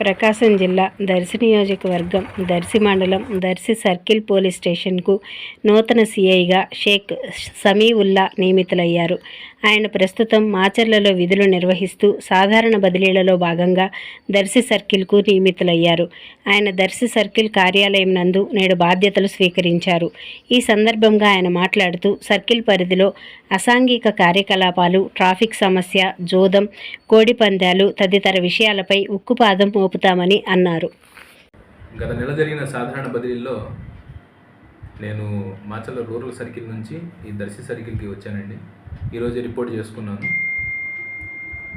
ప్రకాశం జిల్లా దర్శి నియోజకవర్గం దర్శి మండలం దర్శి సర్కిల్ పోలీస్ స్టేషన్కు నూతన సిఐగా షేక్ సమీవుల్లా నియమితులయ్యారు. ఆయన ప్రస్తుతం మాచర్లలో విధులు నిర్వహిస్తూ సాధారణ బదిలీలలో భాగంగా దర్శి సర్కిల్కు నియమితులయ్యారు. ఆయన దర్శి సర్కిల్ కార్యాలయం నందు నేడు బాధ్యతలు స్వీకరించారు. ఈ సందర్భంగా ఆయన మాట్లాడుతూ సర్కిల్ పరిధిలో అసాంఘిక కార్యకలాపాలు ట్రాఫిక్ సమస్య జోదం కోడిపందాలు తదితర విషయాలపై ఉక్కుపాదం మోపుతామని అన్నారు. గత నెల జరిగిన సాధారణ బదిలీలో నేను మాచర్ల రూరల్ సర్కిల్ నుంచి ఈ దర్శి సర్కిల్కి వచ్చానండి. ఈరోజు రిపోర్ట్ చేసుకున్నాను.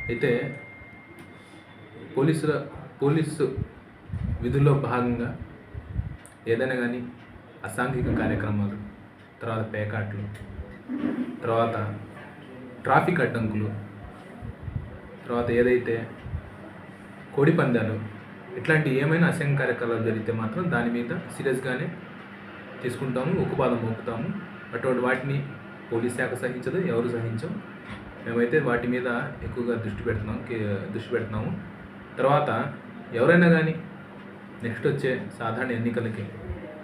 అయితే పోలీసుల పోలీసు విధుల్లో భాగంగా ఏదైనా కానీ అసాంఘిక కార్యక్రమాలు తర్వాత పేకాట్లు తర్వాత ట్రాఫిక్ అడ్డంకులు తర్వాత ఏదైతే కోడి పందాలు ఇట్లాంటి ఏమైనా అసహ్యం కార్యకలాపాలు జరిగితే మాత్రం దాని మీద సీరియస్గానే తీసుకుంటాము ఉక్కుపాదం మోపుతాము. అటువంటి వాటిని పోలీస్ శాఖ సహించదు ఎవరు సహించం. మేమైతే వాటి మీద ఎక్కువగా దృష్టి పెడుతున్నాం కే- దృష్టి పెడుతున్నాము. తర్వాత ఎవరైనా కానీ నెక్స్ట్ వచ్చే సాధారణ ఎన్నికలకి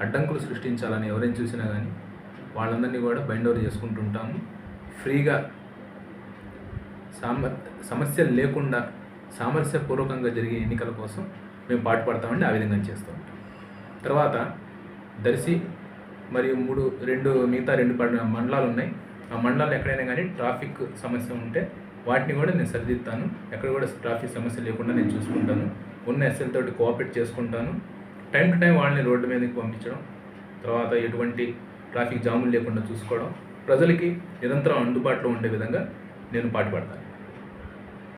అడ్డంకులు సృష్టించాలని ఎవరైనా చూసినా కానీ వాళ్ళందరినీ కూడా బైండ్ ఓవర్ చేసుకుంటుంటాము. ఫ్రీగా సమస్యలు లేకుండా సామరస్యపూర్వకంగా జరిగే ఎన్నికల కోసం మేము పాటుపడతామండి ఆ విధంగా చేస్తూ. ఉంటాం తర్వాత దర్శి మరియు మూడు రెండు మిగతా రెండు మండలాలు ఉన్నాయి. ఆ మండలాలు ఎక్కడైనా కానీ ట్రాఫిక్ సమస్య ఉంటే వాటిని కూడా నేను సరిదిద్దాను ఎక్కడ కూడా ట్రాఫిక్ సమస్య లేకుండా నేను చూసుకుంటాను. ఉన్న ఎస్ఎల్ తోటి కోఆపరేట్ చేసుకుంటాను. టైం టు టైం వాళ్ళని రోడ్డు మీదకి పంపించడం తర్వాత ఎటువంటి ట్రాఫిక్ జాములు లేకుండా చూసుకోవడం ప్రజలకి నిరంతరం అందుబాటులో ఉండే విధంగా నేను పాటుపడతాను.